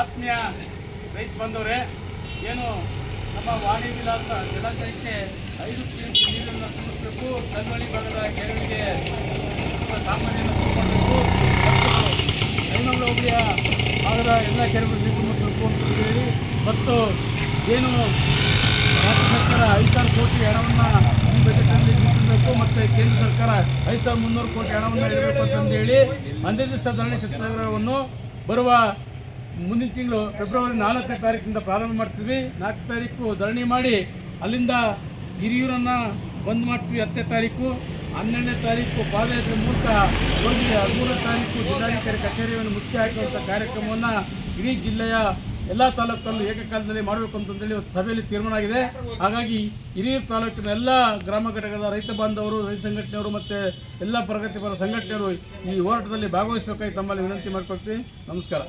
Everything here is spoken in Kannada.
ಆತ್ಮೀಯ ರೈತ ಬಂದವರೇ ಏನು ನಮ್ಮ ವಾಣಿ ವಿಲಾಸ ಜಲಾಶಯಕ್ಕೆ ಐದು ಕಿಲೋಮೀಟರ್ ನೀರನ್ನು ತುಂಬಿಸಬೇಕು. ಕಲ್ವಳಿ ಭಾಗದ ಕೆರೆಗಳಿಗೆ ಸಾಮಾನ್ಯನ ಮಾಡಬೇಕು ಐನೂರು ಭಾಗದ ಎಲ್ಲ ಕೆರೆಗಳು ನೀರು ತುಂಬಿಸಬೇಕು ಅಂತ ಹೇಳಿ. ಮತ್ತು ಏನು ರಾಜ್ಯ ಸರ್ಕಾರ ಐದು ಸಾವಿರ ಕೋಟಿ ಹಣವನ್ನು ಈ ಬಜೆಟ್ನಲ್ಲಿ ಮೀಸಲಿಡಬೇಕು ಮತ್ತು ಕೇಂದ್ರ ಸರ್ಕಾರ ಐದು ಸಾವಿರದ ಮುನ್ನೂರು ಕೋಟಿ ಹಣವನ್ನು ಇಡಬೇಕು ಅಂತಂದೇಳಿ ಹೇಳಿ ದಿವಸ ಧರಣಿ ಸತ್ಯಾಗ್ರಹವನ್ನು ಬರುವ ಮುಂದಿನ ತಿಂಗಳು ಫೆಬ್ರವರಿ ನಾಲ್ಕನೇ ತಾರೀಕಿನಿಂದ ಪ್ರಾರಂಭ ಮಾಡ್ತೀವಿ. ನಾಲ್ಕು ತಾರೀಕು ಧರಣಿ ಮಾಡಿ ಅಲ್ಲಿಂದ ಹಿರಿಯೂರನ್ನು ಬಂದ್ ಮಾಡ್ತೀವಿ ಹತ್ತನೇ ತಾರೀಕು. ಹನ್ನೆರಡನೇ ತಾರೀಕು ಪಾದಯಾತ್ರೆ ಮೂಲಕ ಹೋಗಿ ಹದಿಮೂರನೇ ತಾರೀಕು ಜಿಲ್ಲಾಧಿಕಾರಿ ಕಚೇರಿಯನ್ನು ಮುಖ್ಯ ಹಾಕುವಂಥ ಕಾರ್ಯಕ್ರಮವನ್ನು ಇಡೀ ಜಿಲ್ಲೆಯ ಎಲ್ಲ ತಾಲೂಕಲ್ಲೂ ಏಕಕಾಲದಲ್ಲಿ ಮಾಡಬೇಕು ಅಂತಂದೇಳಿ ಒಂದು ಸಭೆಯಲ್ಲಿ ತೀರ್ಮಾನ ಆಗಿದೆ. ಹಾಗಾಗಿ ಹಿರಿಯೂರು ತಾಲೂಕಿನ ಎಲ್ಲ ಗ್ರಾಮ ಘಟಕದ ರೈತ ಬಾಂಧವರು, ರೈತ ಸಂಘಟನೆಯವರು ಮತ್ತು ಎಲ್ಲ ಪ್ರಗತಿಪರ ಸಂಘಟನೆಯವರು ಈ ಹೋರಾಟದಲ್ಲಿ ಭಾಗವಹಿಸಬೇಕಾಗಿ ತಮ್ಮಲ್ಲಿ ವಿನಂತಿ ಮಾಡಿಕೊಡ್ತೀವಿ ನಮಸ್ಕಾರ.